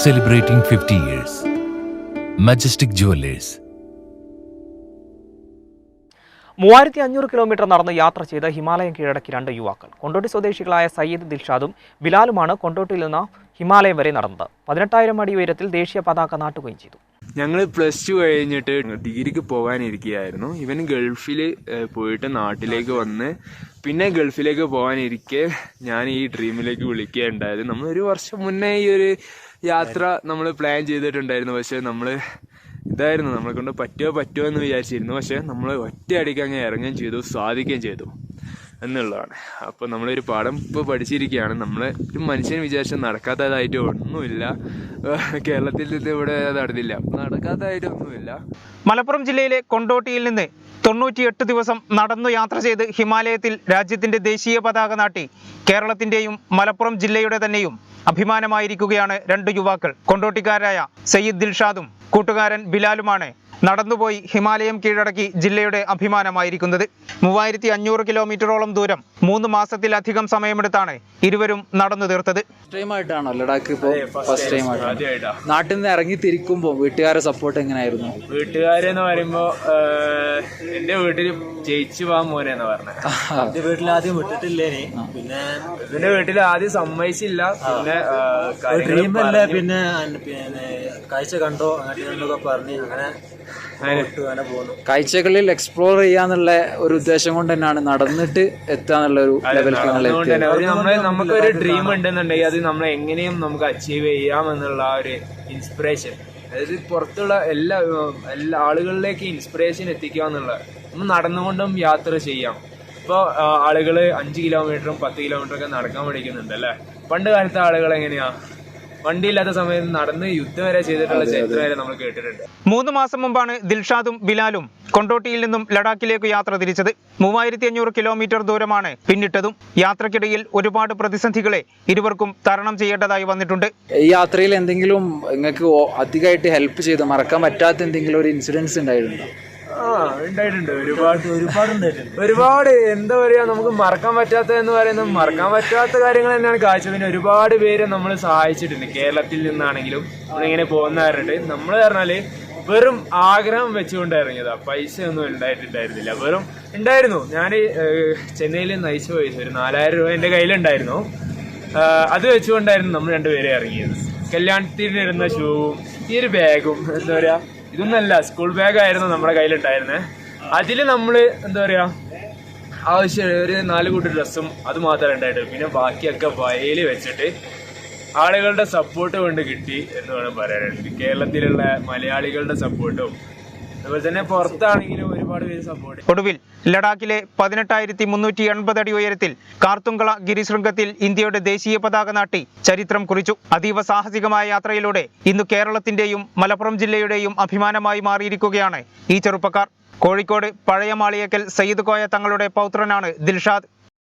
celebrating 50 years. Majestic Jewelers. മൂവായിരത്തി അഞ്ഞൂറ് kilometre നടന്ന് യാത്ര ചെയ്ത ഹിമാലയം കീഴടക്കി രണ്ട് യുവാക്കൾ. കൊണ്ടോട്ടി സ്വദേശികളായ സയ്യിദ് ദിൽഷാദും ബിലാലുമാണ് കൊണ്ടോട്ടിയിൽ നിന്ന് ഹിമാലയം വരെ നടന്നത്. പതിനെട്ടായിരം അടി ഉയരത്തിൽ ദേശീയ പതാക നാട്ടുകയും ചെയ്തു. ഞങ്ങൾ പ്ലസ് ടു കഴിഞ്ഞിട്ട് ഡിഗ്രിക്ക് പോകാനിരിക്കുകയായിരുന്നു. ഇവൻ ഗൾഫിൽ പോയിട്ട് നാട്ടിലേക്ക് വന്ന് പിന്നെ ഗൾഫിലേക്ക് പോകാനിരിക്കെ ഞാൻ ഈ ഡ്രീമിലേക്ക് വിളിക്കുകയുണ്ടായത്. നമ്മൾ ഒരു വർഷം മുന്നേ ഈ ഒരു യാത്ര നമ്മൾ പ്ലാൻ ചെയ്തിട്ടുണ്ടായിരുന്നു. പക്ഷെ നമ്മൾ ഇതായിരുന്നു. നമ്മളെ കൊണ്ട് പറ്റുമോ പറ്റുമോ എന്ന് വിചാരിച്ചിരുന്നു. പക്ഷെ നമ്മൾ ഒറ്റയടിക്ക് അങ്ങ് ഇറങ്ങുകയും ചെയ്തു സാധിക്കുകയും ചെയ്തു എന്നുള്ളതാണ്. അപ്പോൾ നമ്മളൊരു പാഠം ഇപ്പോൾ പഠിച്ചിരിക്കുകയാണ്. നമ്മൾ ഒരു മനുഷ്യൻ വിചാരിച്ച നടക്കാത്തതായിട്ട് ഒന്നുമില്ല. കേരളത്തിൽ നിന്ന് ഇവിടെ നടന്നില്ല. നടക്കാത്തതായിട്ട് ഒന്നുമില്ല. മലപ്പുറം ജില്ലയിലെ കൊണ്ടോട്ടിയിൽ നിന്ന് തൊണ്ണൂറ്റിയെട്ട് ദിവസം നടന്നു യാത്ര ചെയ്ത് ഹിമാലയത്തിൽ രാജ്യത്തിന്റെ ദേശീയ പതാക നാട്ടി കേരളത്തിന്റെയും മലപ്പുറം ജില്ലയുടെ തന്നെയും അഭിമാനമായിരിക്കുകയാണ് രണ്ട് യുവാക്കൾ. കൊണ്ടോട്ടിക്കാരായ സയ്യിദ് ദിൽഷാദും കൂട്ടുകാരൻ ബിലാലുമാണ് നടന്നുപോയി ഹിമാലയം കീഴടക്കി ജില്ലയുടെ അഭിമാനമായിരിക്കുന്നത്. മൂവായിരത്തി അഞ്ഞൂറ് കിലോമീറ്ററോളം ദൂരം മൂന്ന് മാസത്തിലധികം സമയമെടുത്താണ് ഇരുവരും നടന്നു തീർത്തത്. ടൈമായിട്ടാണോ ലഡാക്ക് ഇപ്പോൾ ഫസ്റ്റ് ടൈം നാട്ടിൽ നിന്ന് ഇറങ്ങി തിരിക്കുമ്പോൾ വീട്ടുകാരെ സപ്പോർട്ട് എങ്ങനെയായിരുന്നു? വീട്ടുകാരെന്ന് പറയുമ്പോൾ എന്റെ വീട്ടിൽ ജയിച്ചു പോകാൻ മോനെന്ന് പറഞ്ഞത് വീട്ടിൽ ആദ്യം വിട്ടിട്ടില്ലേ പിന്നെ എന്റെ വീട്ടിൽ ആദ്യം സമ്മതിച്ചില്ല. പിന്നെ പിന്നെ കാഴ്ച കണ്ടോ അങ്ങോട്ട് പറഞ്ഞ് അങ്ങനെ കാഴ്ചകളിൽ എക്സ്പ്ലോർ ചെയ്യാന്നുള്ള ഒരു ഉദ്ദേശം കൊണ്ട് തന്നെയാണ് നടന്നിട്ട് എത്താന്നുള്ള ഒരു നമുക്കൊരു ഡ്രീം ഉണ്ടെന്നുണ്ടെങ്കിൽ അത് നമ്മൾ എങ്ങനെയും നമുക്ക് അച്ചീവ് ചെയ്യാം എന്നുള്ള ആ ഒരു ഇൻസ്പിറേഷൻ അതായത് പുറത്തുള്ള എല്ലാ എല്ലാ ആളുകളിലേക്ക് ഇൻസ്പിറേഷൻ എത്തിക്കുക എന്നുള്ള നമ്മൾ നടന്നുകൊണ്ടും യാത്ര ചെയ്യാം. ഇപ്പോൾ ആളുകൾ അഞ്ച് കിലോമീറ്ററും പത്ത് കിലോമീറ്ററും ഒക്കെ നടക്കാൻ പഠിക്കുന്നുണ്ട് അല്ലേ? പണ്ട് കാലത്തെ ആളുകൾ എങ്ങനെയാ? വണ്ടിയില്ലാത്ത സമയത്ത് നടന്ന് യുദ്ധം വരെ ചെയ്തിട്ടുള്ള ചരിത്രം വരെ നമ്മൾ കേട്ടിട്ടുണ്ട്. മൂന്ന് മാസം മുമ്പാണ് ദിൽഷാദും ബിലാലും കൊണ്ടോട്ടിയിൽ നിന്നും ലഡാക്കിലേക്ക് യാത്ര തിരിച്ചത്. മൂവായിരത്തി അഞ്ഞൂറ് കിലോമീറ്റർ ദൂരമാണ് പിന്നിട്ടതും. യാത്രക്കിടയിൽ ഒരുപാട് പ്രതിസന്ധികളെ ഇരുവർക്കും തരണം ചെയ്യേണ്ടതായി വന്നിട്ടുണ്ട്. ഈ യാത്രയിൽ എന്തെങ്കിലും നിങ്ങൾക്ക് അധികമായിട്ട് ഹെൽപ്പ് ചെയ്ത്? മറക്കാൻ പറ്റാത്ത എന്തെങ്കിലും ഒരു ഇൻസിഡൻസ് ഉണ്ടായിട്ടുണ്ടോ? ആ ഉണ്ടായിട്ടുണ്ട്. ഒരുപാട് ഒരുപാട് ഒരുപാട് എന്താ പറയാ നമുക്ക് മറക്കാൻ പറ്റാത്ത എന്ന് പറയുന്നത് മറക്കാൻ പറ്റാത്ത കാര്യങ്ങൾ തന്നെയാണ് കാഴ്ച. പിന്നെ ഒരുപാട് പേര് നമ്മൾ സഹായിച്ചിട്ടുണ്ട്. കേരളത്തിൽ നിന്നാണെങ്കിലും നമ്മളിങ്ങനെ പോകുന്ന പറഞ്ഞിട്ട് നമ്മൾ പറഞ്ഞാൽ വെറും ആഗ്രഹം വെച്ചുകൊണ്ട് ഇറങ്ങിയതാ. പൈസ ഒന്നും ഉണ്ടായിട്ടുണ്ടായിരുന്നില്ല. വെറും ഉണ്ടായിരുന്നു. ഞാൻ ചെന്നൈയിൽ നയിച്ച പൈസ ഒരു നാലായിരം രൂപ എന്റെ കയ്യിലുണ്ടായിരുന്നു. അത് വെച്ചുകൊണ്ടായിരുന്നു നമ്മൾ രണ്ടുപേരെ ഇറങ്ങിയത്. കല്യാണത്തിന് ഇടുന്ന ഷൂവും ഈ ഒരു ബാഗും എന്താ പറയാ ഇതൊന്നല്ല സ്കൂൾ ബാഗ് ആയിരുന്നു നമ്മുടെ കയ്യിലുണ്ടായിരുന്നത് അതിൽ നമ്മൾ എന്താ പറയാ ആവശ്യം ഒരു നാല് കൂട്ടി ഡ്രസ്സും അത് മാത്രമേ ഉണ്ടായിട്ടുള്ളൂ. പിന്നെ ബാക്കിയൊക്കെ വയൽ വെച്ചിട്ട് ആളുകളുടെ സപ്പോർട്ട് കൊണ്ട് കിട്ടി എന്ന് വേണം പറയാനായിട്ട്. കേരളത്തിലുള്ള മലയാളികളുടെ സപ്പോർട്ടും അതുപോലെ തന്നെ പുറത്താണെങ്കിലും ഒരുപാട് പേര് സപ്പോർട്ട് ഒടുവിൽ ലഡാക്കിലെ പതിനെട്ടായിരത്തി മുന്നൂറ്റി എൺപത് അടി ഉയരത്തിൽ കാർത്തുങ്കള ഗിരിശൃംഗത്തിൽ ഇന്ത്യയുടെ ദേശീയ പതാക നാട്ടി ചരിത്രം കുറിച്ചു. അതീവ സാഹസികമായ യാത്രയിലൂടെ ഇന്ന് കേരളത്തിന്റെയും മലപ്പുറം ജില്ലയുടെയും അഭിമാനമായി മാറിയിരിക്കുകയാണ് ഈ ചെറുപ്പക്കാർ. കോഴിക്കോട് പഴയ മാളിയക്കൽ സയ്യിദ് കോയ തങ്ങളുടെ പൗത്രനാണ് ദിൽഷാദ്.